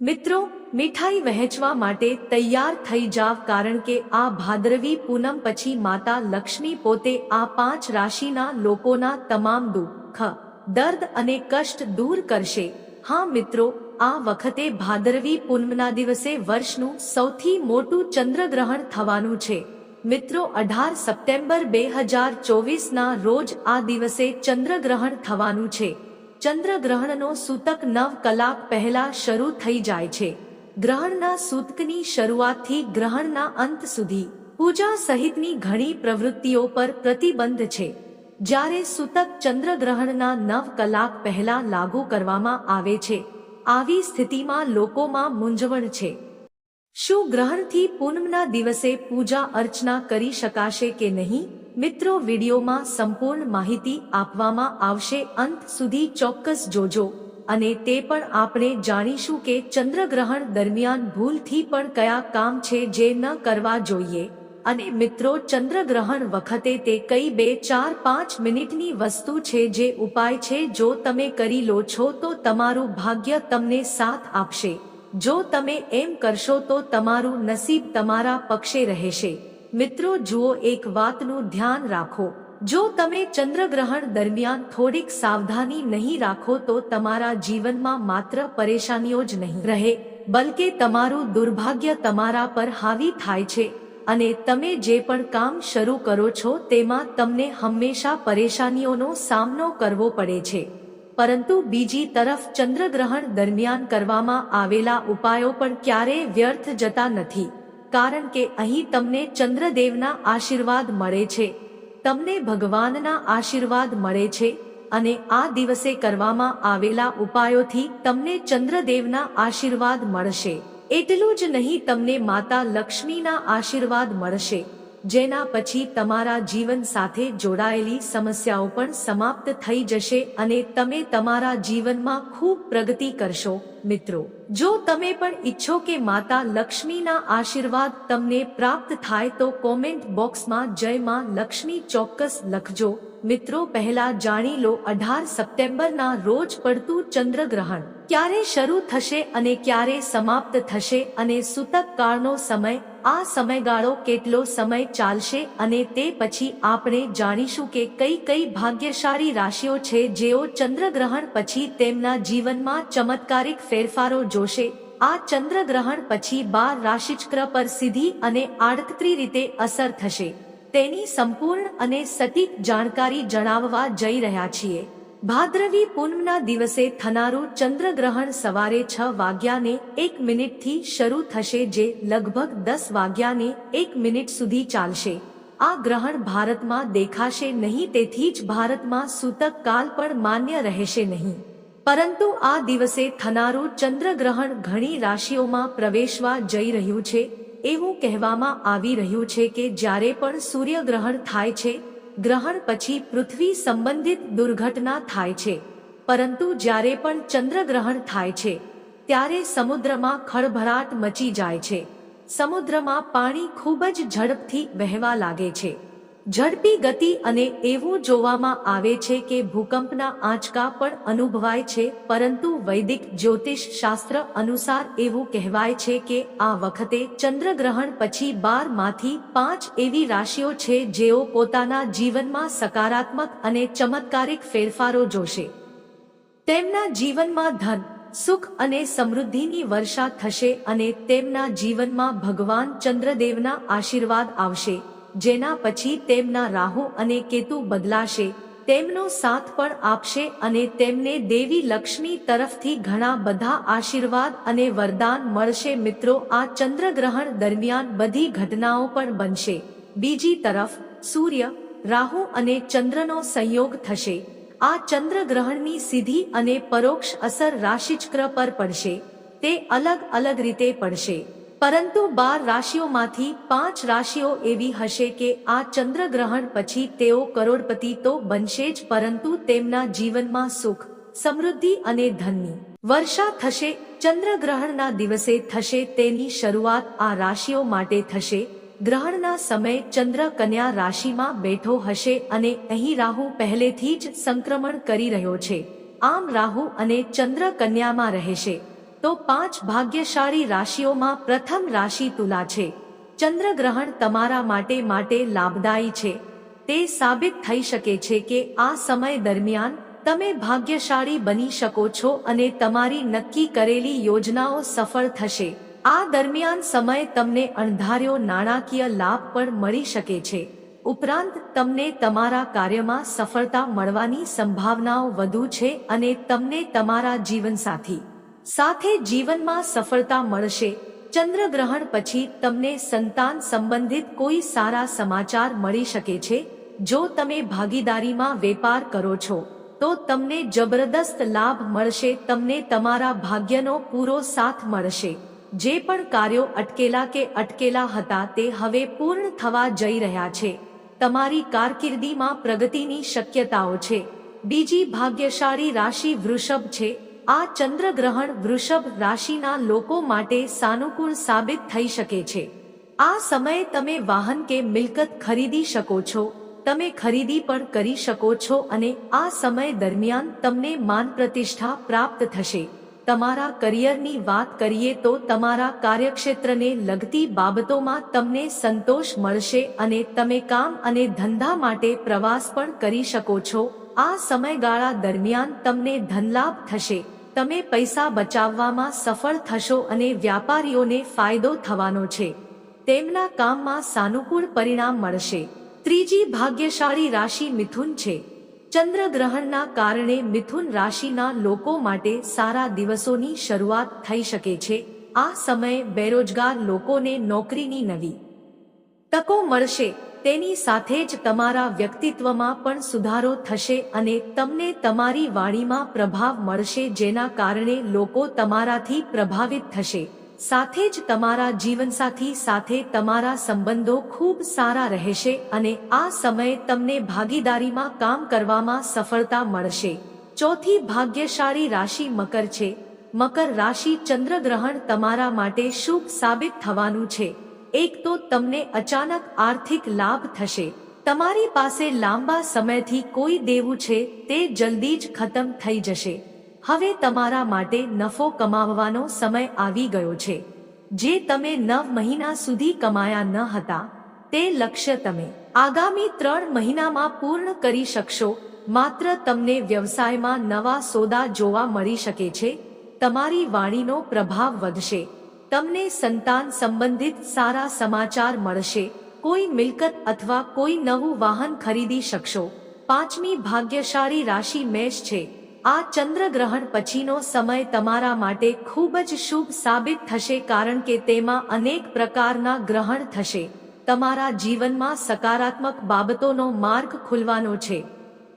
મિત્રો, મીઠાઈ વહેંચવા માટે તૈયાર થઈ જાવ કારણ કે આ ભાદરવી પૂનમ પછી માતા લક્ષ્મી પોતે આ પાંચ રાશિના લોકોના તમામ દુઃખ, દર્દ અને કષ્ટ દૂર કરશે. હા મિત્રો, આ વખતે ભાદરવી પૂનમના દિવસે વર્ષનું સૌથી મોટું ચંદ્રગ્રહણ થવાનું છે. મિત્રો, અઢાર સપ્ટેમ્બર બે હજાર ચોવીસના રોજ આ દિવસે ચંદ્રગ્રહણ થવાનું છે. ચંદ્રગ્રહણનો સૂતક નવ કલાક પહેલા શરૂ થઈ જાય છે. ગ્રહણના સૂતકની શરૂઆતથી ગ્રહણના અંત સુધી પૂજા સહિતની ઘણી પ્રવૃત્તિઓ પર પ્રતિબંધ છે. જ્યારે સૂતક ચંદ્રગ્રહણના નવ કલાક પહેલા લાગુ કરવામાં આવે છે, આવી સ્થિતિમાં લોકોમાં મૂંઝવણ છે. શું ગ્રહણથી પૂનમના દિવસે પૂજા અર્ચના કરી શકાશે કે નહીં? મિત્રો, વિડીયોમાં સંપૂર્ણ માહિતી આપવામાં આવશે. અંત સુધી ચોક્કસ જોજો અને તે પણ આપણે જાણીશું કે ચંદ્રગ્રહણ દરમિયાન ભૂલથી પણ કયા કામ છે જે ન કરવા જોઈએ. અને મિત્રો, ચંદ્રગ્રહણ વખતે તે કઈ બે, ચાર, પાંચ મિનિટની વસ્તુ છે જે ઉપાય છે? જો તમે કરી લો છો, તો તમારું ભાગ્ય તમને સાથ આપશે. જો તમે એમ કરશો, તો તમારું નસીબ તમારા પક્ષે રહેશે. મિત્રો, જુઓ એક વાતનું ધ્યાન રાખો. જો તમે ચંદ્રગ્રહણ દરમિયાન થોડીક સાવધાની નહીં રાખો, તો તમારા જીવનમાં માત્ર પરેશાનીઓ જ નહીં રહે, બલકે તમારું દુર્ભાગ્ય તમારા પર હાવી થાય છે. અને તમે જે પણ કામ શરૂ કરો છો, તેમાં તમને હંમેશા પરેશાનીઓનો સામનો કરવો પડે છે. પરંતુ બીજી તરફ, ચંદ્રગ્રહણ દરમિયાન કરવામાં આવેલા ઉપાયો પણ ક્યારેય વ્યર્થ જતા નથી. કારણ કે અહીં તમને ચંદ્રદેવના આશીર્વાદ મળે છે. તમને ભગવાનના આશીર્વાદ મળે છે અને આ દિવસે કરવામાં આવેલા ઉપાયોથી તમને ચંદ્રદેવના આશીર્વાદ મળશે. એટલું જ નહીં, તમને માતા લક્ષ્મીના આશીર્વાદ મળશે. જેના પછી તમારા જીવન સાથે જોડાયેલી સમસ્યાઓ પણ સમાપ્ત થઈ જશે અને તમે તમારા જીવનમાં ખૂબ પ્રગતિ કરશો. મિત્રો, જો તમે પણ ઈચ્છો કે માતા લક્ષ્મીના આશીર્વાદ તમને પ્રાપ્ત થાય તો કોમેન્ટ બોક્સમાં જય માં લક્ષ્મી ચોક્કસ લખજો. મિત્રો, પહેલા જાણી લો, અઢાર સપ્ટેમ્બરના રોજ પડતું ચંદ્રગ્રહણ ક્યારે શરૂ થશે અને ક્યારે સમાપ્ત થશે અને સૂતક કાળનો સમય આ સમયગાળો કેટલો સમય ચાલશે અને તે પછી આપણે જાણીશું કે કઈ કઈ ભાગ્યશાળી રાશિઓ છે જેઓ ચંદ્રગ્રહણ પછી તેમના જીવનમાં ચમત્કારિક ફેરફારો જોશે. આ ચંદ્રગ્રહણ પછી બાર રાશિચક્ર પર સીધી અને આડકતરી રીતે અસર થશે. તેની સંપૂર્ણ અને સટીક જાણકારી જણાવવા જઈ રહ્યા છીએ. ભાદ્રવી પૂનમના દિવસે થનારું ચંદ્રગ્રહણ સવારે છ વાગ્યાને એક મિનિટથી શરૂ થશે જે લગભગ દસ વાગ્યાને એક મિનિટ સુધી ચાલશે. આ ગ્રહણ ભારતમાં દેખાશે નહીં તેથી જ ભારતમાં સૂતક કાલ પણ માન્ય રહેશે નહીં. પરંતુ આ દિવસે થનારું ચંદ્રગ્રહણ ઘણી રાશિઓમાં પ્રવેશવા જઈ રહ્યું છે. એવું કહેવામાં આવી રહ્યું છે કે જ્યારે પણ સૂર્યગ્રહણ થાય છે ગ્રહણ પછી પૃથ્વી સંબંધિત દુર્ઘટના થાય છે. પરંતુ જ્યારે પણ ચંદ્રગ્રહણ થાય છે, ત્યારે સમુદ્રમાં ખળભળાટ મચી જાય છે. સમુદ્રમાં પાણી ખૂબ જ ઝડપથી વહેવા લાગે છે. ઝડપી ગતિ અને એવું જોવામાં આવે છે કે ભૂકંપના આંચકા પણ અનુભવાય છે, પરંતુ વૈદિક જ્યોતિષ શાસ્ત્ર અનુસાર એવું કહેવાય છે કે આ વખતે ચંદ્રગ્રહણ પછી બારમાંથી પાંચ એવી રાશિઓ છે જેઓ પોતાના જીવનમાં સકારાત્મક અને ચમત્કારિક ફેરફારો જોશે. તેમના જીવનમાં ધન, સુખ અને સમૃદ્ધિની વર્ષા થશે અને તેમના જીવનમાં ભગવાન ચંદ્રદેવના આશીર્વાદ આવશે. જેના પછી તેમના રાહુ અને કેતુ બદલાશે, તેમનો સાથ પણ આપશે અને તેમને દેવી લક્ષ્મી તરફથી ઘણા બધા આશીર્વાદ અને વરદાન મળશે. મિત્રો, આ ચંદ્રગ્રહણ દરમિયાન બધી ઘટનાઓ પણ બનશે. બીજી તરફ, સૂર્ય, રાહુ અને ચંદ્રનો સંયોગ થશે. આ ચંદ્રગ્રહણની સીધી અને પરોક્ષ અસર રાશિચક્ર પર પડશે. તે અલગ અલગ રીતે પડશે. પરંતુ બાર રાશિઓમાંથી પાંચ રાશિઓ એવી હશે કે આ ચંદ્રગ્રહણ પછી તેઓ કરોડપતિ તો બનશે જ પરંતુ તેમના જીવનમાં સુખ, સમૃદ્ધિ અને ધનની વર્ષા થશે. ચંદ્રગ્રહણના દિવસે થશે તેની શરૂઆત આ રાશિઓ માટે થશે. ગ્રહણના સમય ચંદ્ર કન્યા રાશિમાં બેઠો હશે અને અહીં રાહુ પહેલેથી જ સંક્રમણ કરી રહ્યો છે. આમ રાહુ અને ચંદ્ર કન્યામાં રહેશે. તો પાંચ ભાગ્યશાળી રાશિઓમાં પ્રથમ રાશિ તુલા છે. ચંદ્રગ્રહણ તમારા માટે માટે લાભદાયી છે. તે સાબિત થઈ શકે છે કે આ સમય દરમિયાન તમે ભાગ્યશાળી બની શકો છો અને તમારી નક્કી કરેલી યોજનાઓ સફળ થશે. આ દરમિયાન સમય તમને અણધાર્યો નાણાકીય લાભ પણ મળી શકે છે. ઉપરાંત તમને તમારા કાર્યમાં સફળતા મળવાની સંભાવનાઓ વધુ છે અને તમને તમારા જીવનસાથી સાથે જીવનમાં સફળતા મળશે. ચંદ્રગ્રહણ પછી તમને સંતાન સંબંધિત કોઈ સારા સમાચાર મળી શકે છે, જો તમે ભાગીદારીમાં વેપાર કરો છો, તો તમને જબરદસ્ત લાભ મળશે, તમને તમારા ભાગ્યનો પૂરો સાથ મળશે. જે પણ કાર્યો અટકેલા કે અટકેલા હતા તે હવે પૂર્ણ થવા જઈ રહ્યા છે. તમારી કારકિર્દીમાં પ્રગતિની શક્યતાઓ છે. બીજી ભાગ્યશાળી રાશિ વૃષભ છે. આ ચંદ્રગ્રહણ વૃષભ રાશિના લોકો માટે સાનુકૂળ સાબિત થઈ શકે છે. આ સમયે તમે વાહન કે મિલકત ખરીદી શકો છો, તમે ખરીદી પણ કરી શકો છો અને આ સમય દરમિયાન તમને માન પ્રતિષ્ઠા પ્રાપ્ત થશે. તમારા કરિયરની વાત કરીએ તો તમારા કાર્યક્ષેત્રને લગતી બાબતોમાં તમને સંતોષ મળશે અને તમે કામ અને ધંધા માટે પ્રવાસ પણ કરી શકો છો. આ સમયગાળા દરમિયાન તમને ધનલાભ થશે. તમે પૈસા બચાવવામાં સફળ થશો અને વ્યાપારીઓને ફાયદો થવાનો છે. તેમના કામમાં સાનુકૂળ પરિણામ મળશે. ત્રીજી ભાગ્યશાળી રાશિ મિથુન છે. ચંદ્રગ્રહણના કારણે મિથુન રાશિના લોકો માટે સારા દિવસોની શરૂઆત થઈ શકે છે. આ સમયે બેરોજગાર લોકોને નોકરીની નવી તકો મળશે. તેની સાથે જ તમારા વ્યક્તિત્વમાં પણ સુધારો થશે અને તમને તમારી વાણીમાં પ્રભાવ મળશે જેના કારણે લોકો તમારાથી પ્રભાવિત થશે. સાથે જ તમારા જીવનસાથી સાથે તમારા સંબંધો ખૂબ સારા રહેશે અને આ સમયે તમને ભાગીદારીમાં કામ કરવામાં સફળતા મળશે. ચોથી ભાગ્યશાળી રાશિ મકર છે. મકર રાશિ ચંદ્રગ્રહણ તમારા માટે શુભ સાબિત થવાનું છે. એક તો તમને અચાનક આર્થિક લાભ થશે. તમારી પાસે લાંબા સમયથી કોઈ દેવું છે, તે જલ્દી જ ખતમ થઈ જશે. હવે તમારા માટે નફો કમાવવાનો સમય આવી ગયો છે. જે તમે નવ મહિના સુધી કમાયા ન હતા, તે લક્ષ્ય તમે આગામી ત્રણ મહિનામાં પૂર્ણ કરી શકશો. માત્ર તમને વ્યવસાયમાં નવા સોદા જોવા મળી શકે છે, તમારી વાણીનો પ્રભાવ વધશે. તમને સંતાન સંબંધિત સારા સમાચાર મળશે. કોઈ મિલકત અથવા કોઈ નવું વાહન ખરીદી શકશો. પાંચમી ભાગ્યશાળી રાશિ મેષ છે. આ ચંદ્રગ્રહણ પછીનો સમય તમારા માટે ખૂબ જ શુભ સાબિત થશે કારણ કે તેમાં અનેક પ્રકારના ગ્રહણ થશે. તમારા જીવનમાં સકારાત્મક બાબતોનો માર્ગ ખુલવાનો છે.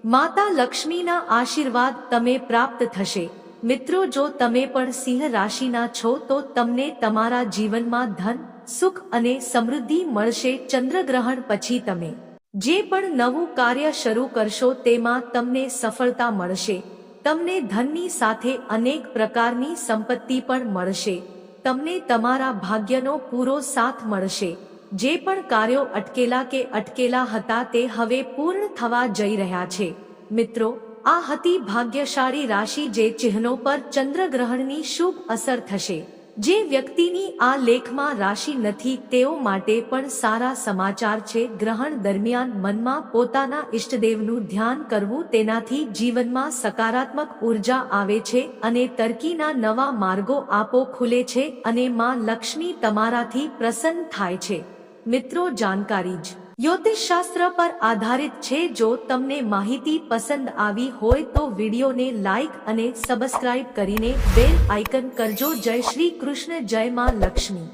માતા લક્ષ્મીના આશીર્વાદ તમે પ્રાપ્ત થશે. મિત્રો, જો તમે પણ સિંહ રાશિના છો, તો તમને તમારા જીવનમાં ધન, સુખ અને સમૃદ્ધિ મળશે ચંદ્રગ્રહણ પછી તમે. જે પણ નવું કાર્ય શરૂ કરશો, તેમાં તમને સફળતા મળશે. તમને ધનની સાથે અનેક પ્રકારની સંપત્તિ પણ મળશે. તમને તમારા ભાગ્યનો પૂરો સાથ મળશે. જે પણ કાર્યો અટકેલા કે અટકેલા હતા, તે હવે પૂર્ણ થવા જઈ રહ્યા છે. મિત્રો આ હતી ભાગ્યશાળી રાશિ જે ચિહ્નો પર ચંદ્રગ્રહણની શુભ અસર થશે. જે વ્યક્તિની આ લેખમાં રાશિ નથી, તેઓ માટે પણ સારા સમાચાર છે. ગ્રહણ દરમિયાન મનમાં પોતાના ઇષ્ટદેવનું ધ્યાન કરવું તેનાથી જીવનમાં સકારાત્મક ઊર્જા આવે છે અને તરકીના નવા માર્ગો આપો ખુલે છે અને માં લક્ષ્મી તમારાથી પ્રસન્ન થાય છે. મિત્રો, જાણકારી જ. જ્યોતિષશાસ્ત્ર પર આધારિત છે. જો તમને માહિતી પસંદ આવી હોય તો વિડીયોને લાઇક અને સબસ્ક્રાઇબ કરીને બેલ આઇકન કરજો. જય શ્રી કૃષ્ણ, જય માં લક્ષ્મી.